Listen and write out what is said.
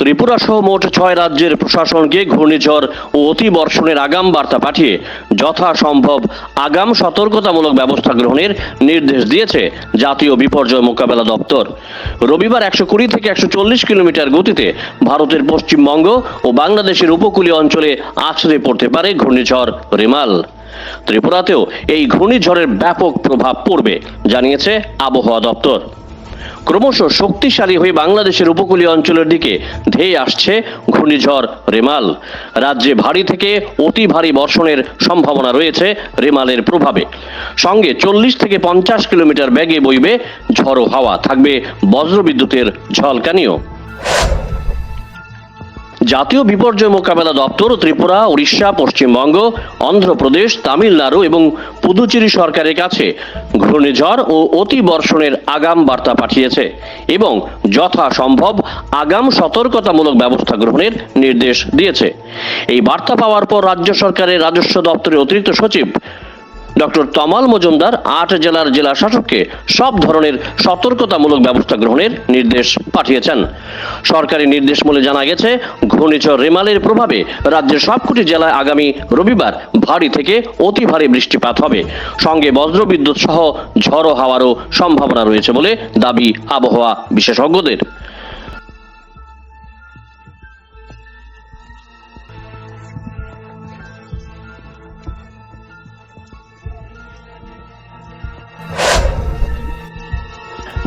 ত্রিপুরা সহ মোট ছয় রাজ্যের প্রশাসনকে ঘূর্ণিঝড় ও অতি বর্ষণের আগাম বার্তা পাঠিয়ে যথাসম্ভব আগাম সতর্কতামূলক ব্যবস্থা গ্রহণের নির্দেশ দিয়েছে জাতীয় বিপর্যয় মোকাবেলা দপ্তর। রবিবার একশো কুড়ি থেকে একশো চল্লিশ কিলোমিটার গতিতে ভারতের পশ্চিমবঙ্গ ও বাংলাদেশের উপকূলীয় অঞ্চলে আছড়ে পড়তে পারে ঘূর্ণিঝড় রেমাল। ত্রিপুরাতেও এই ঘূর্ণিঝড়ের ব্যাপক প্রভাব পড়বে, জানিয়েছে আবহাওয়া দপ্তর। ক্রমশ শক্তিশালী হয়ে বাংলাদেশের উপকূলীয় অঞ্চলের দিকে ধেয়ে আসছে ঘূর্ণিঝড় রেমাল। রাজ্যে ভারী থেকে অতি ভারী বর্ষণের সম্ভাবনা রয়েছে রেমালের প্রভাবে। সঙ্গে চল্লিশ থেকে পঞ্চাশ কিলোমিটার ব্যাগে বইবে ঝড়ো হাওয়া। থাকবে বজ্রবিদ্যুতের ঝলকানিও। জাতীয় বিপর্যয় মোকাবেলা দপ্তর, ত্রিপুরা, উড়িষ্যা, পশ্চিমবঙ্গ, অন্ধ্রপ্রদেশ, তামিলনাড়ু এবং পুদুচেরি সরকারের কাছে ঘূর্ণিঝড় ও অতি বর্ষণের আগাম বার্তা পাঠিয়েছে এবং যথাসম্ভব আগাম সতর্কতামূলক ব্যবস্থা গ্রহণের নির্দেশ দিয়েছে। এই বার্তা পাওয়ার পর রাজ্য সরকারের রাজস্ব দপ্তরের অতিরিক্ত সচিব ডক্টর তমাল মজুমদার আট জেলার জেলা শাসককে সব ধরনের সতর্কতামূলক ব্যবস্থা গ্রহণের নির্দেশ পাঠিয়েছেন। সরকারি নির্দেশ মূলে জানা গেছে, ঘূর্ণিঝড় রেমালের প্রভাবে রাজ্যের সবকটি জেলায় আগামী রবিবার ভারী থেকে অতি ভারী বৃষ্টিপাত হবে। সঙ্গে বজ্রবিদ্যুৎ সহ ঝড়ো হাওয়ারও সম্ভাবনা রয়েছে বলে দাবি আবহাওয়া বিশেষজ্ঞদের।